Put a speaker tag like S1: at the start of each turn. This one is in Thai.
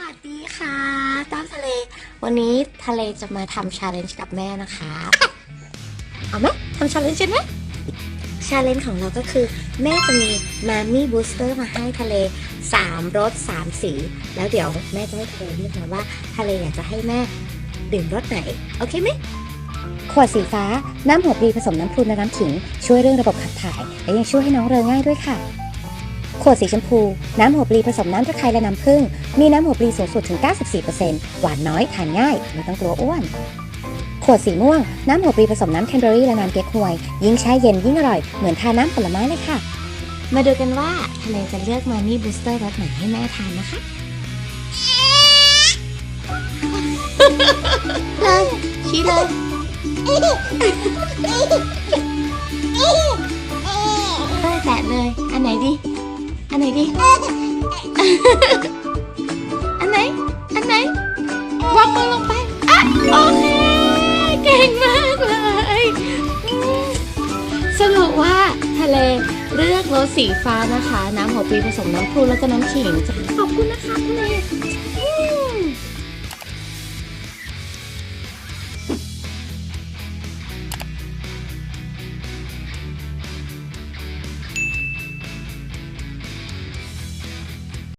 S1: วัสดีค่ะต้อมทะเล วันนี้ทะเลจะมาทำชาเลนจ์กับแม่นะคะ เอาไหมทำชาเลนจ์กันไหมชาเลนจ์ของเราก็คือ แม่จะมีมามี่บูสเตอร์มาให้ทะเล 3รส3 สี แล้วเดี๋ยวแม่จะให้ทะเลเลือกนะว่าทะเลอยากจะให้แม่ดื่มรสไหน โอเคไหม
S2: ขวดสีฟ้า น้ำหัวปลีผสมน้ำพรุนและน้ำขิง ช่วยเรื่องระบบขับถ่าย และยังช่วยให้น้องเริงง่ายด้วยค่ะ ขวดสีชมพู น้ำหัวปลีผสมน้ำตะไคร้และน้ำผึ้ง มีน้ำหัวปลีสูงสุดถึง 94%หวานน้อย ทานง่าย ไม่ต้องกลัวอ้วน ขวดสีม่วง น้ำหัวปลีผสมน้ำแคนเบอรี่และน้ำเก๊กฮวย ยิ่งแช่เย็นยิ่งอร่อย เหมือนทานน้ำผลไม้เลยค่ะ
S1: มาดูกันว่าทะเลจะเลือกมามี่บูสเตอร์รสไหนให้แม่ทานนะคะเลยชี้เลยเต้ยแตะเลย อันไหนดี อันไหนดี อันไหน อันไหนวางมือลงไปอะโอเค เก่งมากเลยอืมสรุปว่าทะเลเลือกรสสีฟ้านะคะ น้ำหัวปลีผสมน้ำพลูแล้วก็น้ำขิง ขอบคุณนะคะทะเล